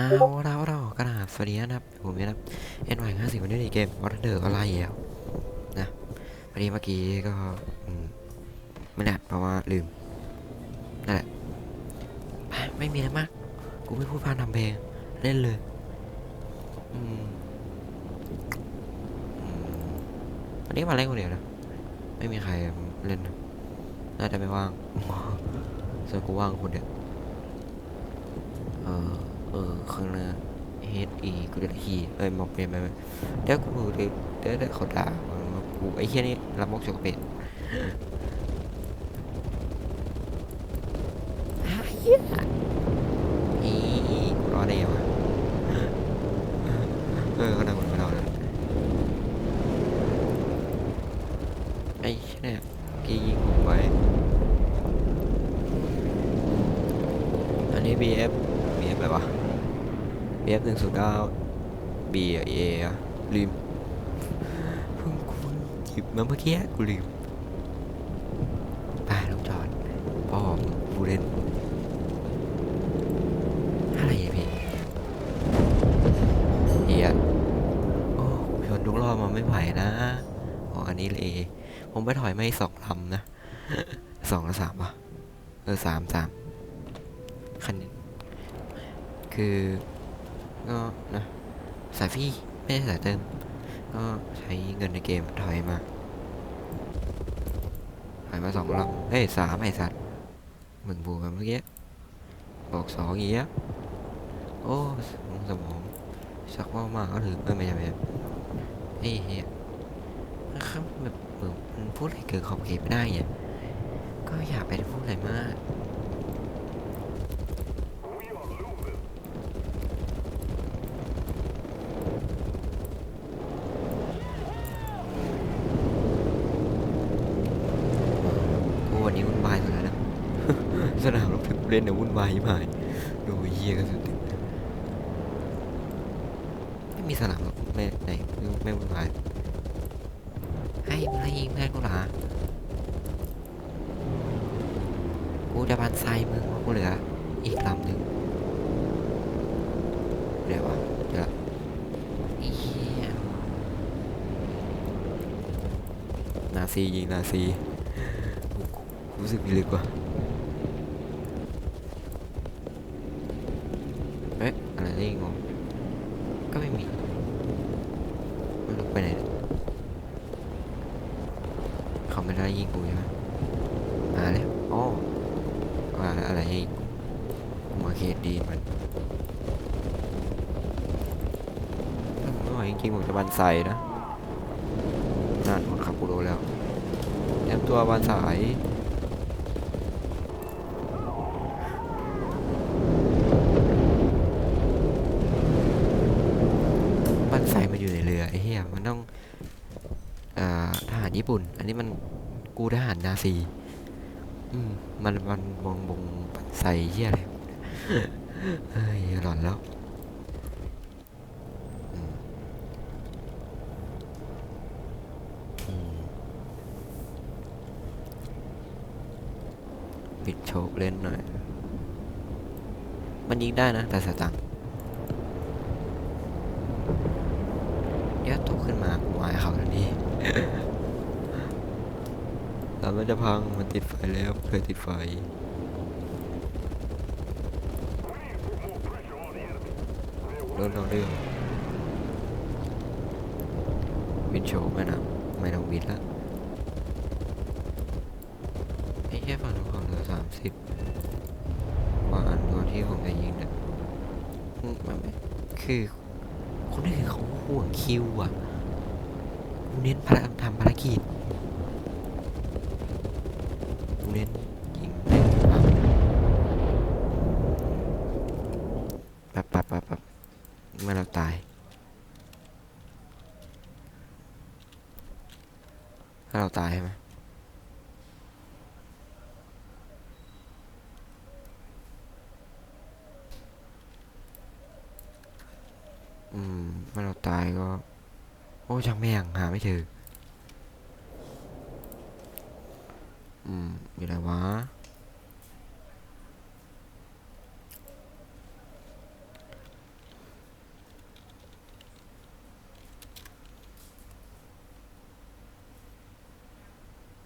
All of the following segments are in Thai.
เอาเราเรากระดาษสวัสดีนะครับผมนะครับ NY ห้าสิบวันนี้ในเกมวอร์เดอร์ก็ไล่แล้วนะพอดีเมื่อกี้ก็ไม่ได้เพราะว่าลืมนั่นแหละไม่มีอะไรมากกูไม่พูดพานทำเพลงเล่นเลยอันนี้มาเล่นคนเดียวนะไม่มีใครเล่นนะน่าจะไม่ว่างส่วนกูว่างคนเดียวเออ เออข้างหน้า H E กูเดินขี่เอ้ยมองเป็นไปไหมเดี๋ยวกูเดี๋ยวเดี๋ยวเขาด่ากูไอ้เหี้ยนี่รับมกจกเป็ดอ้าวเหี้ยอีกูรอได้ยังวเออก็ได้หมดแล้วไอ้เหี้ยนี่ยกี่ยิงผมไว้อันนี้ BF BF อะไรวะ BF หนึ่งศูนย์เก้า B อะ A อลืมเพิ่งกูหยิบมาเมื่อกี้กูลืมไปลงจอดพ่อผมบูเรนอะไรอะพี่เฮียโอ้ชนทุกรอบมันไม่ไหวนะอ๋ออันนี้เลยผมไปถอยไม่สองลำนะสองหรือสามวะเออสามสามคันคือ ก็นะสายฟรีไม่ใช่สายเติม ก็ใช้เงินในเกมถอยมาถอยมาสองลำเฮ้ยสามไอสัตว์มึงบวกกันเมื่อกี้บอกสองอย่างเงี้ยโอ้สมองสมองสักว่ามากก็ถึงเอไม่ใช่ไม่ใช่ไอ้เหี้ยนะครับแบบเหมือนมันพูดอะไรเกินขอบเขตไม่ได้เนี่ยก็อย่าไปพูดอะไรมาก โอ้วันนี้วุ่นวายสุดแล้วนะ สนามรบถึงเล่นเนี่ย วุ่นวายยิ่งหายดูเฮียกันสุดติไม่มีสนามรบไม่ไหนไม่ไม่วุ่นวายให้มึงให้ยิงเพื่อนกูหรอกูจะบันไซมึงเพราะกูเหลืออีกลำหนึ่งเดี๋ยววะเดี๋ยวละไอ้เฮียนาซียิงนาซีรู้สึกมีลึกว่ะเอะไรนี่งงก็ไม่มีมันลุกไปไหนเขาไม่ได้ยิงกูใช่ไหมมาแล้วอ๋อว่าอะไรให้กูมาเขตดีมันถ้าผมไม่ไหวจริงๆผมจะบันใส่นะนั่นคนขับกูโดนแล้วเตรียมตัวบันสาย บ้านไฟมันอยู่ในเรือไอ้เหี้ย มันต้องอทหารญี่ปุ่น อันนี้มันกูทหารนาซีอืมมันมันมองบงบ้านไฟเหี้ยอะไรเฮ้ยหลอนแล้วปิดโชคเล่นหน่อย มันยิงได้นะ แต่สตังค์ เดี๋ยวตกขึ้นมากูอายเขาทันที แล้วมันจะพังมันติดไฟแล้วเคยติดไฟเริ่มเราเรื่องวินโชว์ไม่นะไม่ต้องวินละไอ้แค่ฝั่งนู้นของเหลือสามสิบกว่าอันก่อนที่ผมจะยิงเนี่ยอืมมันไม่คือคนนี้คือเขาห่วงคิวอะกูเน้นพลังทำภารกิจ ช่างแม่งหาไม่เจอ อืมอยู่ไหนวะ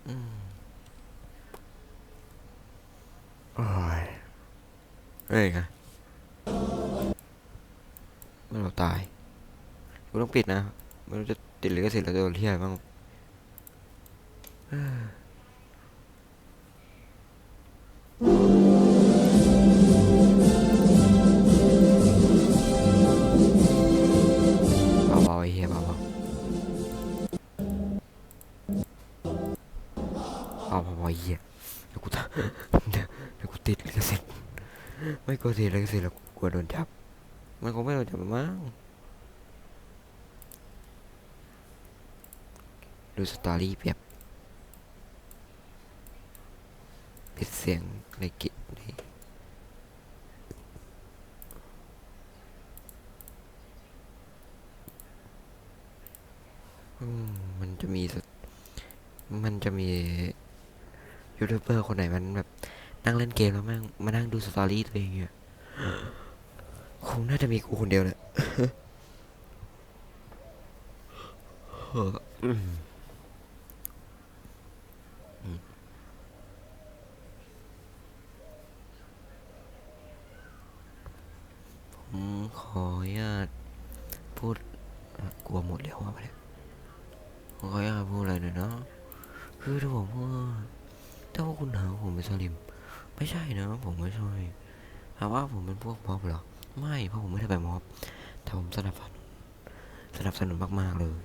อืมเฮ้ยไงเมื่อเราตายกูต้องปิดนะไม่รู้จะ ติดหรือก็เสร็จแล้วจะโดนที่อะไรบ้างเบาๆไอ้เหี้ยเบาๆเอาพอเหี้ยเดี๋ยวกูตเดี๋ยวกูติดลิขสิทธิ์ไม่กลัวติดลิขสิทธิ์แล้วกลัวโดนจับมันคงไม่โดนจับมั้ง ดูสตอรี่แบบปิดเสียงในกิจนอืมมันจะมีสมันจะมียูทูบเบอร์คนไหนมันแบบนั่งเล่นเกมแล้วแม่งมานั่งดูสตอรี่ตัวเองเนี่ยคงน่าจะมีกูคนเดียวแหละอออืมอืมผม ขออนุญาตพูดกลัวหมดแล้วว่าไปเนี่ยขออนุญาตพูดอะไรหน่อยเนาะคือถ้าผมว่าถ้าว่าคุณหาผมเป็นสลิม ไม่ใช่นะผมไม่ใช่หาว่าผมเป็นพวกม็อบเหรอ ไม่เพราะผมไม่ได้ไปม็อบแต่ผมสนับสนุนสนับสนุนมากๆเลย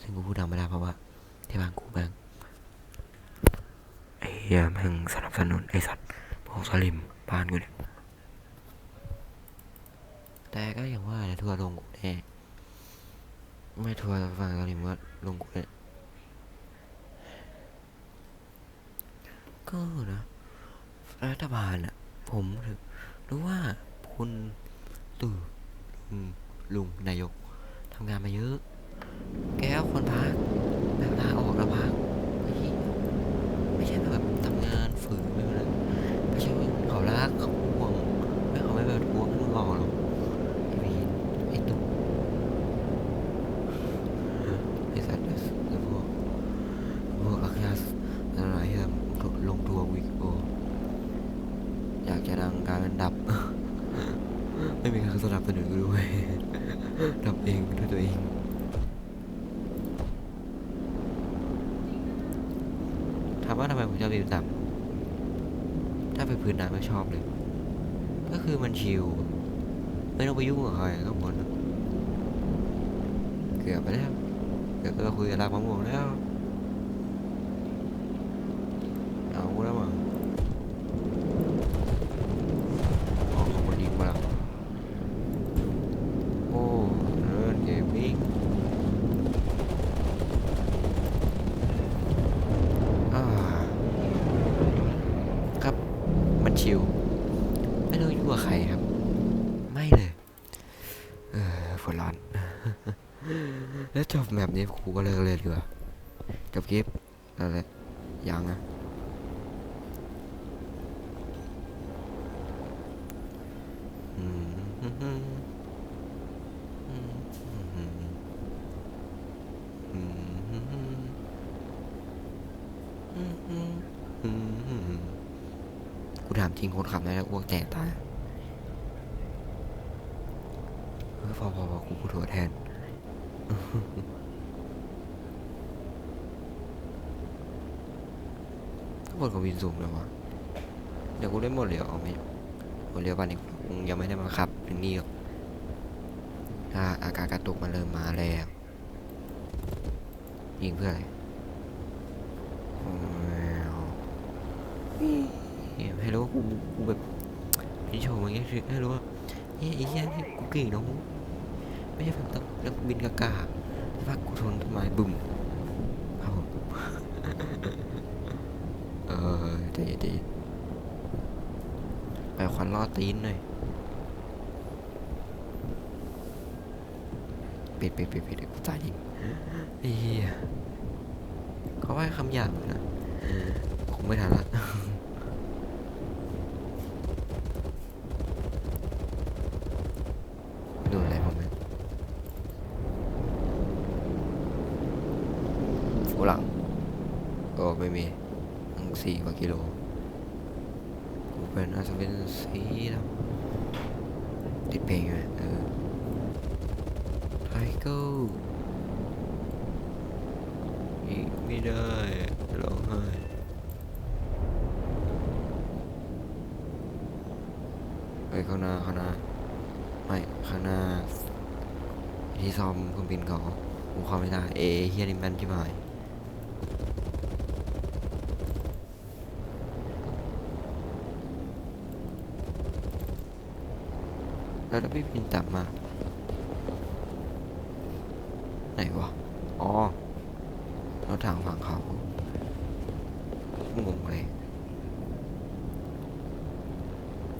ซึ่งกูพูดดังไม่ได้เพราะว่าที่บ้านกูแม่งไอ้แม่งสนับสนุนไอ้สัตว์พวกสลิมบ้านกูเนี่ย แต่ก็อย่างว่านะทัวร์ลงกูแน่ไม่ทัวร์ฝั่งสลิมก็ลงกูแน่ก็นะรัฐบาลอะ ผมรู้ว่าคุณตู่ลุงนายกทำงานมาเยอะ แกเอาคนพักแบบลาออกแล้วพักไอ้เหี้ยไม่ใช่แบบทำงานฝืนไม่เป็นไรไม่ใช่ว่าเขารักเขาห่วงไม่เขาไม่แบบห่วงมึงออกหรอกไอ้วีนไอ้ตู่ ไอ้สัตว์ไอ้พวกพวกอักยาอะไรเหี้ยลงทัวร์วิกโออยากจะดังการเป็นดับ ไม่มีใครสนับสนุนกูด้วยทำเองด้วยตัวเองถามว่าทำไมผมชอบวิวต่ำถ้าเป็นพื้นน้ำไม่ชอบเลย ก็คือมันชิลไม่ต้องไปยุ่งกับใครข้างบนเกือบไปแล้ว กือบจะคุยกับรากมะม่วงแล้ว เอาแล้วมั้งออกคนยิงมาแล้วโอ้เริ่นเกมมิ่งครับ มันชิว ไม่ต้อยุ่งกับใครครับ ไม่เลย เออฝนร้อน แล้วจบแมปนี้ครูก็เลิกเลยดีกว่าจบคลิปอะไรยังอะกูถามจริงคนขับได้แล้วอ้วกแตกตายเออพอพอพอกูพูดโทษแทน ทุกคนก็วินสูงเลยวะเดี๋ยวกูได้หมดเหลียวเอาไหมผมดเรียกว่านี่คงยังไม่ได้มาขับเป็นนี่หรอกถ้าอาการกระตุกมันเริ่มมาแล้วยิงเพื่ออะไรให้รู้ว่ากูกูแบบพี่โชว์มันแค่คือให้รู้ว่าเฮ้ยไอ้เหี้ยกูเก่งเน้อง ไม่ใช่แบบต้องแล้วบินกากาว่ากูทนต้นไม้บึ้มครับผมเออใจเย็นใจเย็นไปควันล่อตีนหน่อยปิดปิดปิดปิดกูตายจริงเหี้ยเขาว่าคำหยาบนะคงไม่ทันละโดนอะไรบ้างไหมฝรั่งโอ้ไป ไม่มีตั้งสี่กว่ากิโลกูเป็นอาจจะเป็น สีดำติดเพลงอยู่เออไทเกิลอีกไม่ได้ร้องไห้เฮ้ยข้างหน้าข้างหน้าไม่ข้างหน้าที่ซ่อมเครื่องบินเขาผมเข้าไม่ได้ เอเฮียนี่แม่นที่หมาย แล้วถ้าพี่บินต่ำมา ไหนวะ อ๋อ เรถถังฝั่งเขางงเลย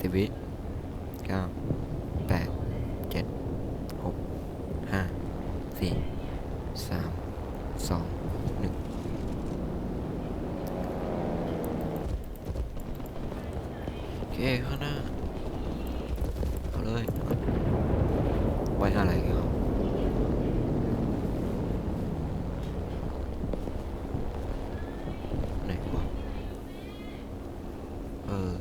สิบวิเก้าแปดเจ็ดหกห้าสี่สามสองหนึ่งโอเคข้างหน้าเลย ไว้อะไรกันครับไหนวะ เออ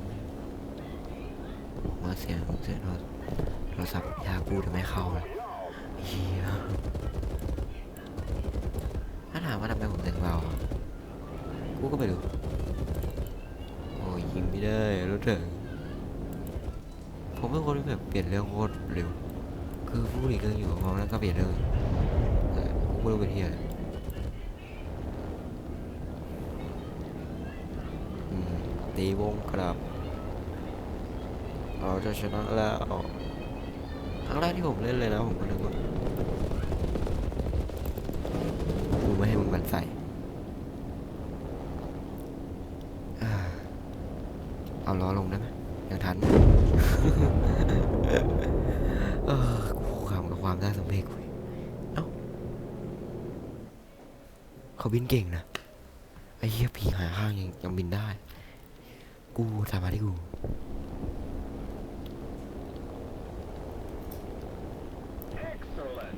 ผมว่าเสียงเสียงโทรโทรศัพท์ยากูจะไม่เข้าเลยเฮีย ถามว่าทำไมผมถึงเบาอะกูก็ไม่รู้โอ้ยยิงไม่ได้รถเถอะผมเป็นคนที่แบบเปลี่ยนเรื่องโคตรเร็ว คือพูดอีกเรื่องอยู่กับเขาแล้วก็เปลี่ยนเรื่องกูไม่รู้เป็นที่อะไรอืมตีวงครับ เราจะชนะแล้วครั้งแรกที่ผมเล่นเลยนะผมก็นึกว่ากู ไม่ให้มึงบันใส่เอาล้อลงได้ไหมยังทันเออกูขำกับความได้สำเร็จกูเอ้าเขาบินเก่งนะ ไอ้เหี้ยผีหายข้างยังยังบินได้ กูทำมาที่กู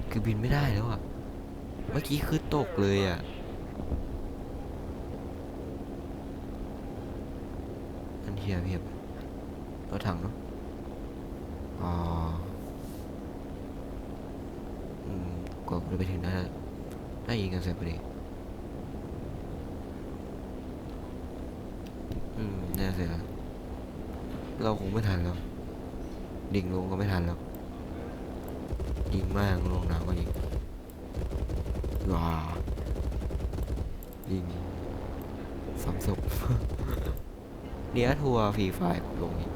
คือบินไม่ได้แล้วอะ เมื่อกี้คือตกเลยอะ อันเทียเพียบรถถังเนาะ อ๋อืมกว่าจะไปถึงได้ได้ยิงกันเสร็จพอดีอืมน่เสียเราคงไม่ทันแล้วดิ่งลงก็ไม่ทันแล้วยิงมากลงน้ำก็ยิง ว้ายิงสามศพเนี้ยทัวร์ฟรีไฟล์ลงอีก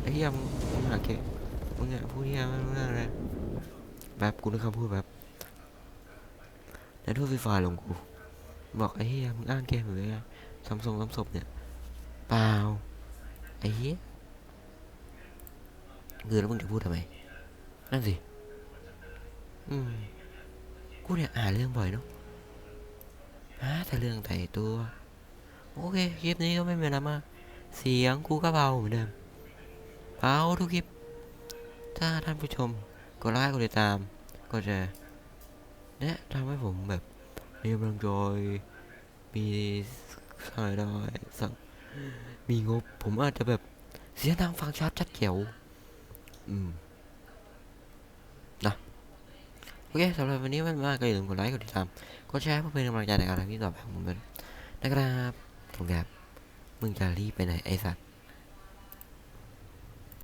ไอ้เหี้ยมึงมึงหาเกมึงอะพูดเหี้ยไม่รู้เรื่องเลยแบบกูนึกคำพูดแบบเนี้ยทัวร์ฟรีไฟล์ลงกู บอกไอ้เหี้ยมึงอ้างเกมอยู่เลยอะซัมซุงซัมศพเนี่ยเปล่าไอ้เหี้ยคือแล้วมึงจะพูดทำไมนั่นสิ อืม กูเนี่ยอ่านเรื่องบ่อยเนาะฮะแต่เรื่องไต่ตัว โอเค คลิปนี้ก็ไม่มีอะไรมาก เสียงกูก็เบาเหมือนเดิมเบาทุกคลิป ถ้าท่านผู้ชมกดไลค์กดติดตาม ก็จะเนี่ยทำให้ผมแบบมีกำลังใจมีรายได้สั่งมีงบ ผมอาจจะแบบเสียงดังฟังชัดชัดเขียว อืม นะ โอ เคสำหรับวันนี้มันมากก็อย่าลืมกดไลค์กดติดตามกดแชร์เพื่อเป็นกำลังใจในการทำที่ต่อไปของผมด้วยนะครับผมครับมึงจะรีบไปไหนไอ้สัตว์